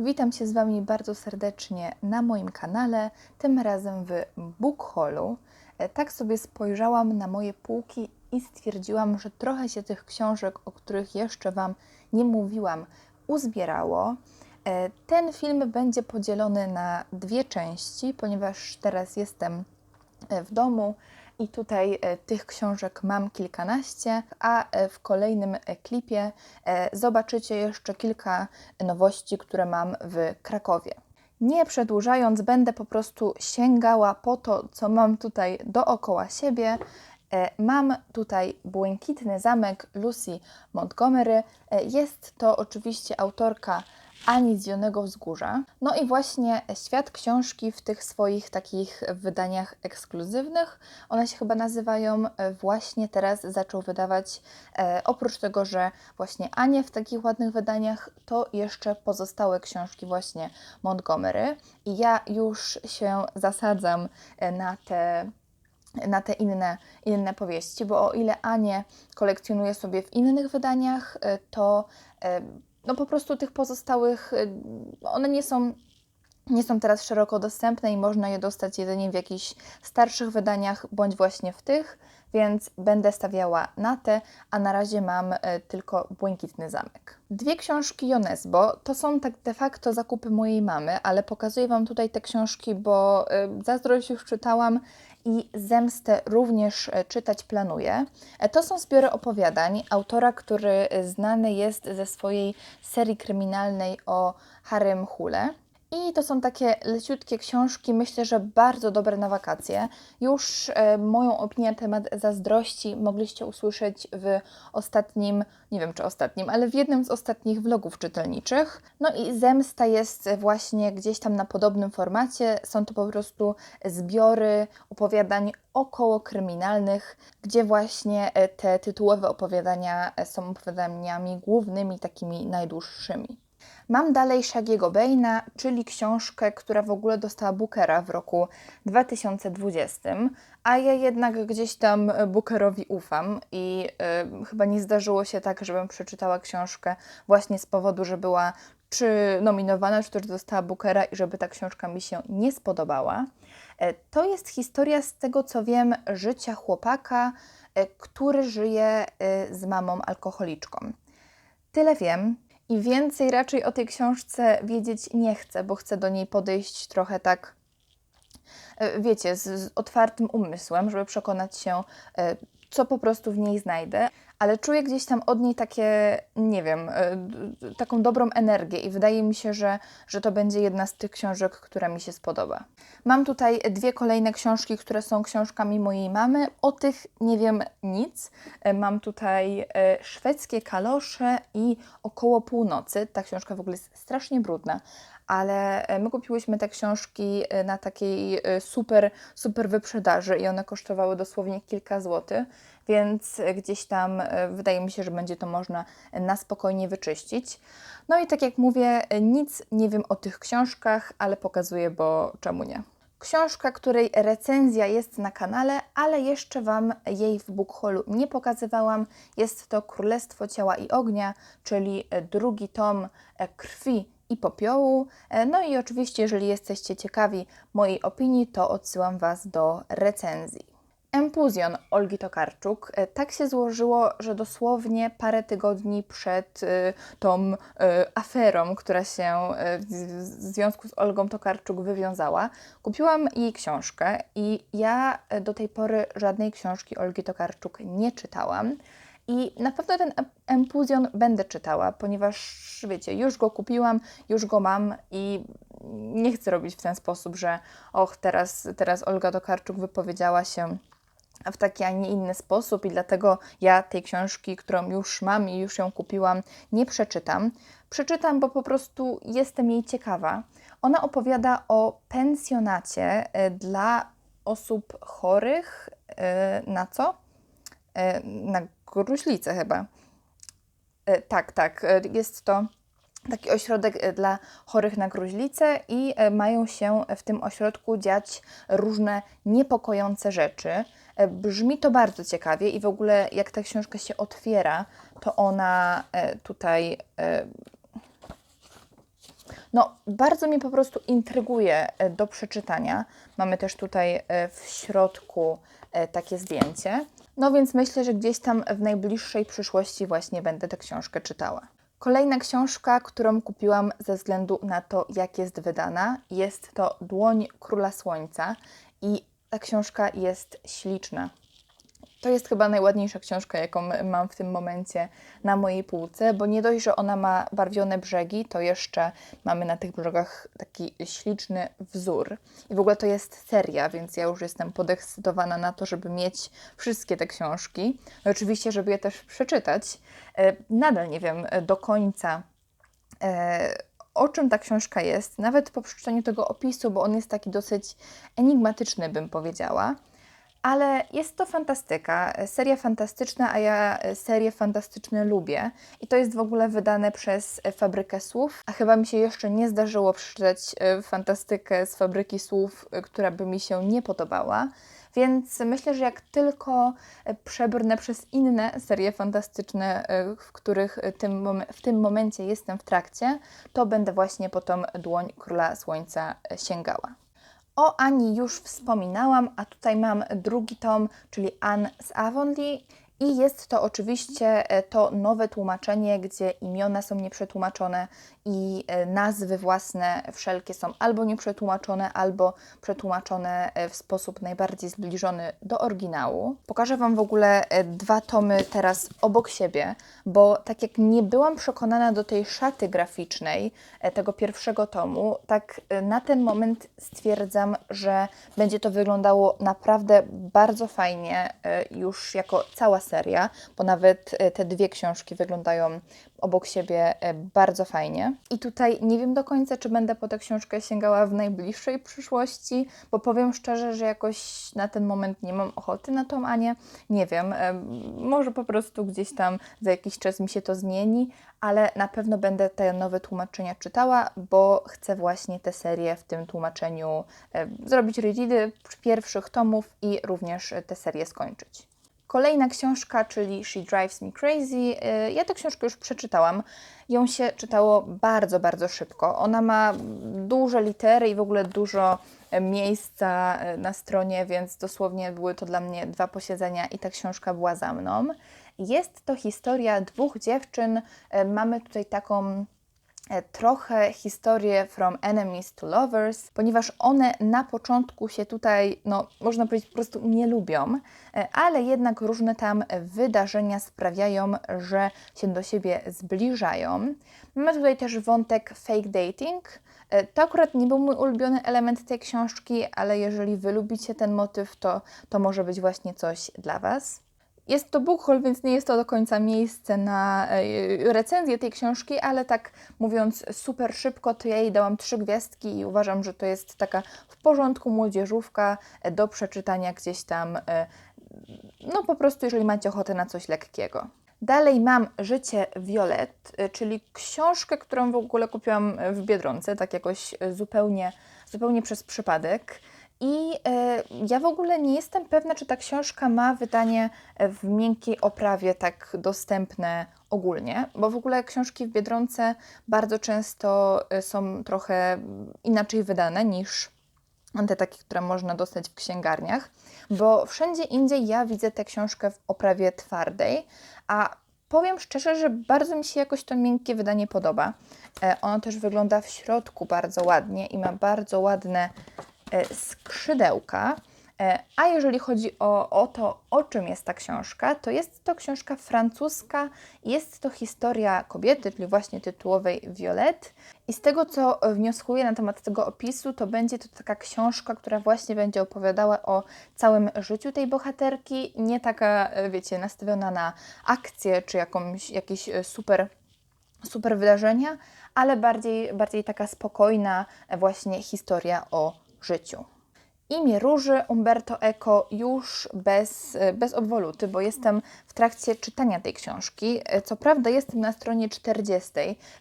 Witam się z Wami bardzo serdecznie na moim kanale, tym razem w Book. E, Tak sobie spojrzałam na moje półki i stwierdziłam, że trochę się tych książek, o których jeszcze Wam nie mówiłam, uzbierało. E, Ten film będzie podzielony na dwie części, ponieważ teraz jestem e, w domu i tutaj e, tych książek mam kilkanaście, a e, w kolejnym e, klipie zobaczycie jeszcze kilka nowości, które mam w Krakowie. Nie przedłużając, będę po prostu sięgała po to, co mam tutaj dookoła siebie. Mam tutaj Błękitny Zamek Lucy Montgomery. Jest to oczywiście autorka Ani Zielonego Wzgórza. No i właśnie świat książki w tych swoich takich wydaniach ekskluzywnych. One się chyba nazywają e, właśnie teraz zaczął wydawać, e, oprócz tego, że właśnie Anie w takich ładnych wydaniach, to jeszcze pozostałe książki właśnie Montgomery. I ja już się zasadzam e, na te na te inne, inne powieści, bo o ile Anię kolekcjonuję sobie w innych wydaniach, y, to no po prostu tych pozostałych, y, one nie są, nie są teraz szeroko dostępne i można je dostać jedynie w jakichś starszych wydaniach, bądź właśnie w tych, więc będę stawiała na te, a na razie mam y, tylko Błękitny Zamek. Dwie książki Jonesbo to są tak de facto zakupy mojej mamy, ale pokazuję Wam tutaj te książki, bo y, Zazdrość już czytałam i Zemstę również e, czytać planuję. E, To są zbiory opowiadań autora, który e, znany jest ze swojej serii kryminalnej o Harrym Hule. I to są takie leciutkie książki, myślę, że bardzo dobre na wakacje. Już e, moją opinię na temat zazdrości mogliście usłyszeć w ostatnim, nie wiem czy ostatnim, ale w jednym z ostatnich vlogów czytelniczych. No i Zemsta jest właśnie gdzieś tam na podobnym formacie. Są to po prostu zbiory opowiadań około kryminalnych, gdzie właśnie e, te tytułowe opowiadania są opowiadaniami głównymi, takimi najdłuższymi. Mam dalej Shagiego Baina, czyli książkę, która w ogóle dostała Bookera w roku 2020, a ja jednak gdzieś tam Bookerowi ufam i y, chyba nie zdarzyło się tak, żebym przeczytała książkę właśnie z powodu, że była czy nominowana, czy też dostała Bookera i żeby ta książka mi się nie spodobała. E, To jest historia, z tego co wiem, życia chłopaka, e, który żyje e, z mamą alkoholiczką. Tyle wiem i więcej raczej o tej książce wiedzieć nie chcę, bo chcę do niej podejść trochę tak, e, wiecie, z, z otwartym umysłem, żeby przekonać się, e, co po prostu w niej znajdę, ale czuję gdzieś tam od niej takie, nie wiem, e, taką dobrą energię i wydaje mi się, że, że to będzie jedna z tych książek, która mi się spodoba. Mam tutaj dwie kolejne książki, które są książkami mojej mamy. O tych nie wiem nic. E, Mam tutaj e, szwedzkie kalosze i około północy. Ta książka w ogóle jest strasznie brudna, ale my kupiłyśmy te książki na takiej super, super wyprzedaży i one kosztowały dosłownie kilka złotych, więc e, gdzieś tam e, wydaje mi się, że będzie to można na spokojnie wyczyścić. No i tak jak mówię, nic nie wiem o tych książkach, ale pokazuję, bo czemu nie. Książka, której recenzja jest na kanale, ale jeszcze Wam jej w Bookhallu nie pokazywałam. Jest to Królestwo Ciała i Ognia, czyli drugi tom e, Krwi i Popiołu. No i oczywiście, jeżeli jesteście ciekawi mojej opinii, to odsyłam Was do recenzji. Empuzjon Olgi Tokarczuk. E, Tak się złożyło, że dosłownie parę tygodni przed y, tą y, aferą, która się w związku z Olgą Tokarczuk wywiązała, kupiłam jej książkę i ja do tej pory żadnej książki Olgi Tokarczuk nie czytałam. I na pewno ten em- empuzjon będę czytała, ponieważ wiecie, już go kupiłam, już go mam i nie chcę robić w ten sposób, że och, teraz, teraz Olga Tokarczuk wypowiedziała się w taki, a nie inny sposób i dlatego ja tej książki, którą już mam i już ją kupiłam, nie przeczytam. Przeczytam, bo po prostu jestem jej ciekawa. Ona opowiada o pensjonacie e, dla osób chorych e, na co? E, Na gruźlicę chyba. Tak, tak. Jest to taki ośrodek dla chorych na gruźlicę i mają się w tym ośrodku dziać różne niepokojące rzeczy. E, Brzmi to bardzo ciekawie i w ogóle jak ta książka się otwiera, to ona e, tutaj e, No, bardzo mnie po prostu intryguje do przeczytania. Mamy też tutaj w środku takie zdjęcie. No więc myślę, że gdzieś tam w najbliższej przyszłości właśnie będę tę książkę czytała. Kolejna książka, którą kupiłam ze względu na to, jak jest wydana, jest to Dłoń Króla Słońca i ta książka jest śliczna. To jest chyba najładniejsza książka, jaką mam w tym momencie na mojej półce, bo nie dość, że ona ma barwione brzegi, to jeszcze mamy na tych brzegach taki śliczny wzór. I w ogóle to jest seria, więc ja już jestem podekscytowana na to, żeby mieć wszystkie te książki. Oczywiście, żeby je też przeczytać. E, nadal nie wiem do końca. O czym ta książka jest, nawet po przeczytaniu tego opisu, bo on jest taki dosyć enigmatyczny, bym powiedziała. Ale jest to fantastyka, seria fantastyczna, a ja serie fantastyczne lubię. I to jest w ogóle wydane przez Fabrykę Słów, a chyba mi się jeszcze nie zdarzyło przeczytać e, fantastykę z Fabryki Słów, e, która by mi się nie podobała. Więc myślę, że jak tylko e, przebrnę przez inne serie fantastyczne, w których tym w tym momencie jestem w trakcie, to będę właśnie po tą dłoń Króla Słońca sięgała. O Ani już wspominałam, a tutaj mam drugi tom, czyli Anne z Avonlea i jest to oczywiście e, to nowe tłumaczenie, gdzie imiona są nieprzetłumaczone i e, nazwy własne wszelkie są albo nieprzetłumaczone, albo przetłumaczone e, w sposób najbardziej zbliżony do oryginału. Pokażę Wam w ogóle dwa tomy teraz obok siebie, bo tak jak nie byłam przekonana do tej szaty graficznej tego pierwszego tomu, tak na ten moment stwierdzam, że będzie to wyglądało naprawdę bardzo fajnie już jako cała seria, bo nawet e, te dwie książki wyglądają obok siebie e, bardzo fajnie. I tutaj nie wiem do końca, czy będę po tę książkę sięgała w najbliższej przyszłości, bo powiem szczerze, że jakoś na ten moment nie mam ochoty na tą Anię. Nie wiem, e, może po prostu gdzieś tam za jakiś czas mi się to zmieni, ale na pewno będę te nowe tłumaczenia czytała, bo chcę właśnie tę serię w tym tłumaczeniu zrobić ready pierwszych tomów i również tę serię skończyć. Kolejna książka, czyli She Drives Me Crazy. Y, ja tę książkę już przeczytałam. Ją się czytało bardzo, bardzo szybko. Ona ma duże litery i w ogóle dużo e, miejsca e, na stronie, więc dosłownie były to dla mnie dwa posiedzenia i ta książka była za mną. Jest to historia dwóch dziewczyn. E, mamy tutaj taką trochę historię From Enemies to Lovers, ponieważ one na początku się tutaj, no można powiedzieć, po prostu nie lubią, e, ale jednak różne tam wydarzenia sprawiają, że się do siebie zbliżają. Mamy tutaj też wątek fake dating. E, to akurat nie był mój ulubiony element tej książki, ale jeżeli wy lubicie ten motyw, to to może być właśnie coś dla Was. Jest to haul, więc nie jest to do końca miejsce na e, recenzję tej książki, ale tak mówiąc super szybko, to ja jej dałam trzy gwiazdki i uważam, że to jest taka w porządku młodzieżówka e, do przeczytania gdzieś tam, e, no po prostu jeżeli macie ochotę na coś lekkiego. Dalej mam Życie Violet, czyli książkę, którą w ogóle kupiłam w Biedronce, tak jakoś zupełnie, zupełnie przez przypadek. I e, ja w ogóle nie jestem pewna, czy ta książka ma wydanie w miękkiej oprawie tak dostępne ogólnie, bo w ogóle książki w Biedronce bardzo często e, są trochę inaczej wydane niż te takie, które można dostać w księgarniach, bo wszędzie indziej ja widzę tę książkę w oprawie twardej, a powiem szczerze, że bardzo mi się jakoś to miękkie wydanie podoba. E, ono też wygląda w środku bardzo ładnie i ma bardzo ładne E, skrzydełka. E, a jeżeli chodzi o, o to, o czym jest ta książka, to jest to książka francuska, jest to historia kobiety, czyli właśnie tytułowej Violet. I z tego, co wnioskuję na temat tego opisu, to będzie to taka książka, która właśnie będzie opowiadała o całym życiu tej bohaterki, nie taka, e, wiecie, nastawiona na akcję czy jakąś, jakieś super, super wydarzenia, ale bardziej, bardziej taka spokojna właśnie historia o życiu. Imię Róży Umberto Eco już bez, bez obwoluty, bo jestem w trakcie czytania tej książki. Co prawda jestem na stronie 40,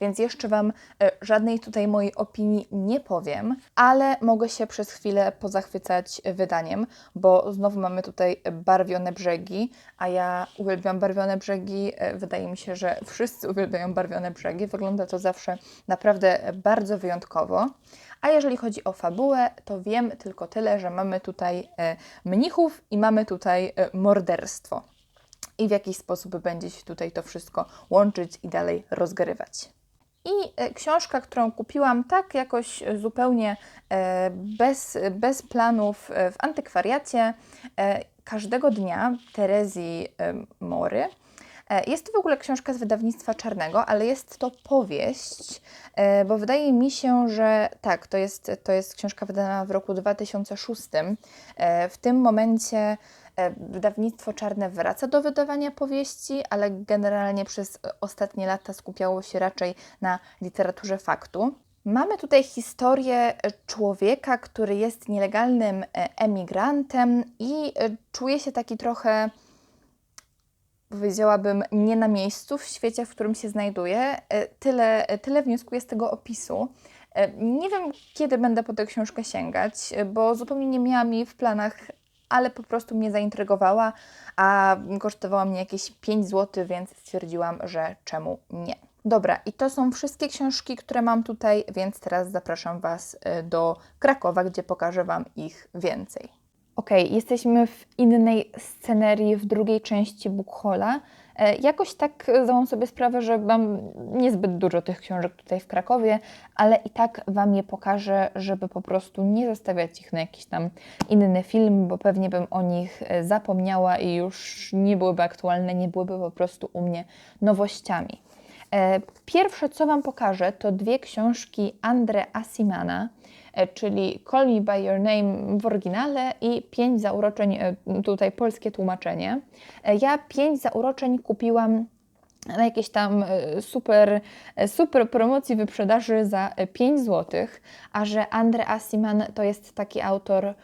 więc jeszcze Wam e, żadnej tutaj mojej opinii nie powiem, ale mogę się przez chwilę pozachwycać wydaniem, bo znowu mamy tutaj barwione brzegi, a ja uwielbiam barwione brzegi. E, Wydaje mi się, że wszyscy uwielbiają barwione brzegi. Wygląda to zawsze naprawdę bardzo wyjątkowo. A jeżeli chodzi o fabułę, to wiem tylko tyle, że mamy tutaj e, mnichów i mamy tutaj e, morderstwo. I w jakiś sposób będzie się tutaj to wszystko łączyć i dalej rozgrywać. I e, książka, którą kupiłam tak jakoś zupełnie bez, bez planów w antykwariacie każdego dnia Terezji Mory. E, Jest to w ogóle książka z wydawnictwa czarnego, ale jest to powieść, e, bo wydaje mi się, że tak, to jest, to jest książka wydana w roku 2006. E, W tym momencie wydawnictwo czarne wraca do wydawania powieści, ale generalnie przez ostatnie lata skupiało się raczej na literaturze faktu. Mamy tutaj historię człowieka, który jest nielegalnym emigrantem i czuje się taki trochę powiedziałabym, nie na miejscu w świecie, w którym się znajduje. E, Tyle, tyle wnioskuję z tego opisu. E, Nie wiem, kiedy będę po tę książkę sięgać, e, bo zupełnie nie miałam jej w planach, ale po prostu mnie zaintrygowała, a kosztowała mnie jakieś 5 zł, więc stwierdziłam, że czemu nie. Dobra, i to są wszystkie książki, które mam tutaj, więc teraz zapraszam Was e, do Krakowa, gdzie pokażę Wam ich więcej. Okej, jesteśmy w innej scenerii, w drugiej części Bookhola. E, Jakoś tak zdałam sobie sprawę, że mam niezbyt dużo tych książek tutaj w Krakowie, ale i tak Wam je pokażę, żeby po prostu nie zostawiać ich na jakiś tam inny film, bo pewnie bym o nich e, zapomniała i już nie byłyby aktualne, nie byłyby po prostu u mnie nowościami. E, Pierwsze, co Wam pokażę, to dwie książki Andre Asimana, czyli Call Me By Your Name w oryginale i Pięć zauroczeń, e, tutaj polskie tłumaczenie. E, Ja pięć zauroczeń kupiłam na jakiejś tam e, super, e, super promocji wyprzedaży za e, 5 zł, a że Andre Asiman to jest taki autor, e,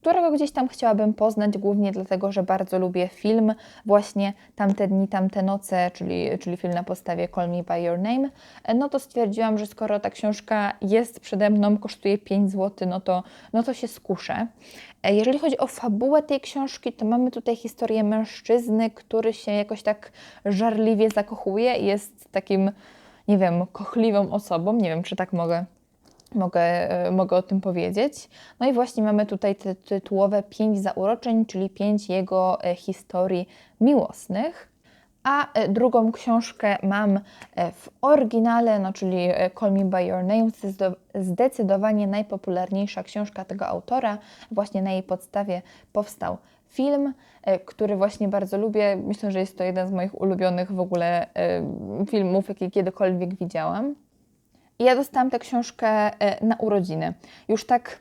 którego gdzieś tam chciałabym poznać, głównie dlatego, że bardzo lubię film właśnie Tamte dni, tamte noce, czyli, czyli film na podstawie Call Me By Your Name, e, no to stwierdziłam, że skoro ta książka jest przede mną, kosztuje 5 zł, no to, no to się skuszę. E, Jeżeli chodzi o fabułę tej książki, to mamy tutaj historię mężczyzny, który się jakoś tak żarliwie zakochuje i jest takim, nie wiem, kochliwą osobą. Nie wiem, czy tak mogę, mogę, e, mogę o tym powiedzieć. No i właśnie mamy tutaj te tytułowe pięć zauroczeń, czyli pięć jego e, historii miłosnych. A e, drugą książkę mam w oryginale, no czyli Call Me By Your Name, zdecydo- zdecydowanie najpopularniejsza książka tego autora. Właśnie na jej podstawie powstał film, który właśnie bardzo lubię. Myślę, że jest to jeden z moich ulubionych w ogóle filmów, jakie kiedykolwiek widziałam. I ja dostałam tę książkę e, na urodziny. Już tak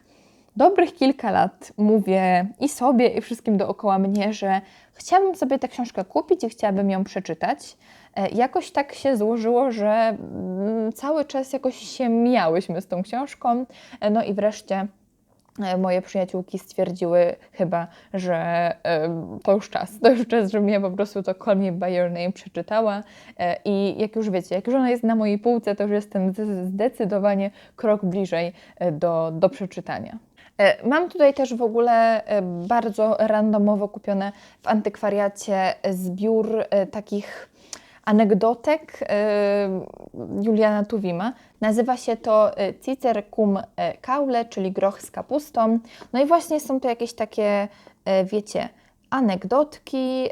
dobrych kilka lat mówię i sobie, i wszystkim dookoła mnie, że chciałabym sobie tę książkę kupić i chciałabym ją przeczytać. E, Jakoś tak się złożyło, że mm, cały czas jakoś się mijałyśmy z tą książką. E, No i wreszcie moje przyjaciółki stwierdziły chyba, że e, to już czas, to już czas, żebym ja po prostu to Call Me By Your Name przeczytała E, i jak już wiecie, jak już ona jest na mojej półce, to już jestem zde- zdecydowanie krok bliżej e, do, do przeczytania. E, Mam tutaj też w ogóle e, bardzo randomowo kupione w antykwariacie zbiór e, takich anegdotek e, Juliana Tuwima. Nazywa się to e, Cicer cum kaule, czyli groch z kapustą. No i właśnie są to jakieś takie, wiecie, anegdotki,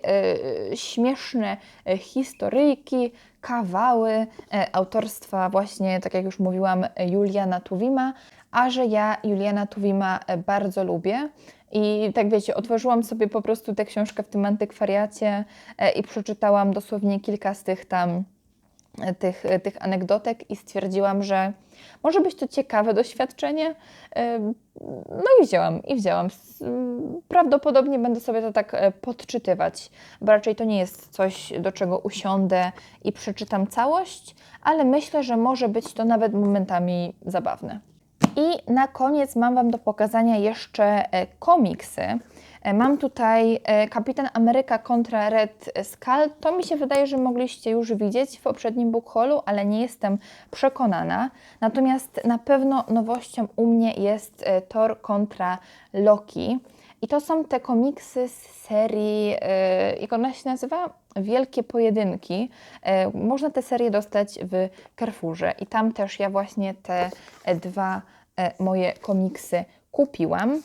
śmieszne historyjki, kawały autorstwa właśnie, tak jak już mówiłam, Juliana Tuwima, a że ja Juliana Tuwima bardzo lubię i tak wiecie, otworzyłam sobie po prostu tę książkę w tym antykwariacie e, i przeczytałam dosłownie kilka z tych tam e, tych, e, tych anegdotek i stwierdziłam, że może być to ciekawe doświadczenie. No i wzięłam, i wzięłam. Prawdopodobnie będę sobie to tak podczytywać, bo raczej to nie jest coś, do czego usiądę i przeczytam całość, ale myślę, że może być to nawet momentami zabawne. I na koniec mam Wam do pokazania jeszcze e, komiksy. E, Mam tutaj e, Kapitan Ameryka kontra Red Skull. To mi się wydaje, że mogliście już widzieć w poprzednim book haulu, ale nie jestem przekonana. Natomiast na pewno nowością u mnie jest Thor kontra Loki. I to są te komiksy z serii, jak ona się nazywa? Wielkie Pojedynki. Można te serie dostać w Carrefourze i tam też ja właśnie te dwa moje komiksy kupiłam.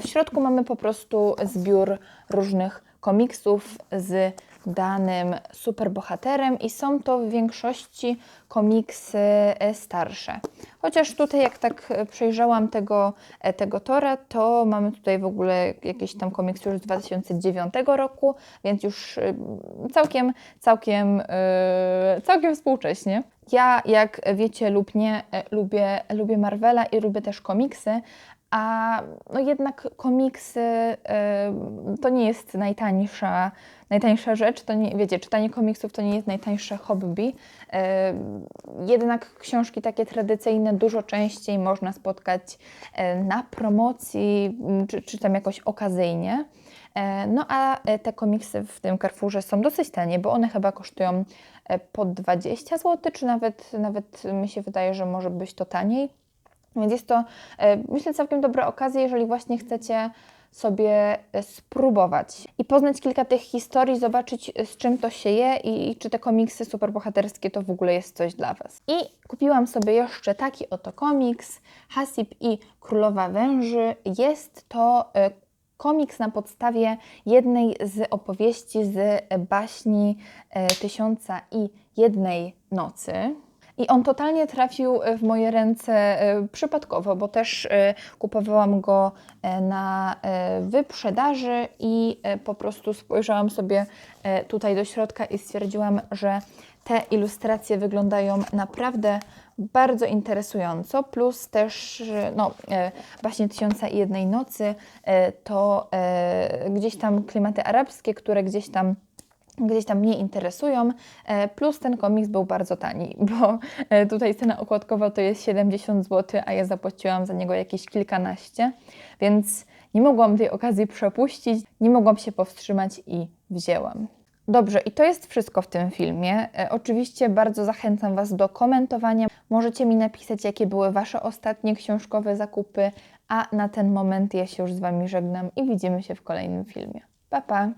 W środku mamy po prostu zbiór różnych komiksów z danym superbohaterem i są to w większości komiksy e, starsze. Chociaż tutaj jak tak e, przejrzałam tego, e, tego Tora, to mamy tutaj w ogóle jakiś tam komiks już z 2009 roku, więc już całkiem, całkiem, całkiem współcześnie. Ja, jak wiecie lub nie, lubię, lubię Marvela i lubię też komiksy, a no jednak komiksy y, to nie jest najtańsza, najtańsza rzecz. To nie, wiecie, czytanie komiksów to nie jest najtańsze hobby. Y, jednak książki takie tradycyjne dużo częściej można spotkać y, na promocji, czy, czy tam jakoś okazyjnie. No a te komiksy w tym Carrefourze są dosyć tanie, bo one chyba kosztują po 20 zł, czy nawet, nawet mi się wydaje, że może być to taniej. Więc jest to, e, myślę, całkiem dobra okazja, jeżeli właśnie chcecie sobie e, spróbować i poznać kilka tych historii, zobaczyć e, z czym to się je i, czy te komiksy superbohaterskie to w ogóle jest coś dla Was. I kupiłam sobie jeszcze taki oto komiks Hasib i Królowa Węży. Jest to komiks na podstawie jednej z opowieści z baśni Tysiąca i Jednej Nocy. I on totalnie trafił w moje ręce e, przypadkowo, bo też e, kupowałam go e, na e, wyprzedaży i e, po prostu spojrzałam sobie e, tutaj do środka i stwierdziłam, że te ilustracje wyglądają naprawdę bardzo interesująco, plus też e, no, e, właśnie Tysiąca i Jednej Nocy e, to e, gdzieś tam klimaty arabskie, które gdzieś tam gdzieś tam mnie interesują, e, plus ten komiks był bardzo tani, bo e, tutaj cena okładkowa to jest 70 zł, a ja zapłaciłam za niego jakieś kilkanaście, więc nie mogłam tej okazji przepuścić, nie mogłam się powstrzymać i wzięłam. Dobrze, i to jest wszystko w tym filmie. E, oczywiście bardzo zachęcam Was do komentowania. Możecie mi napisać, jakie były Wasze ostatnie książkowe zakupy, a na ten moment ja się już z Wami żegnam i widzimy się w kolejnym filmie. Pa, pa!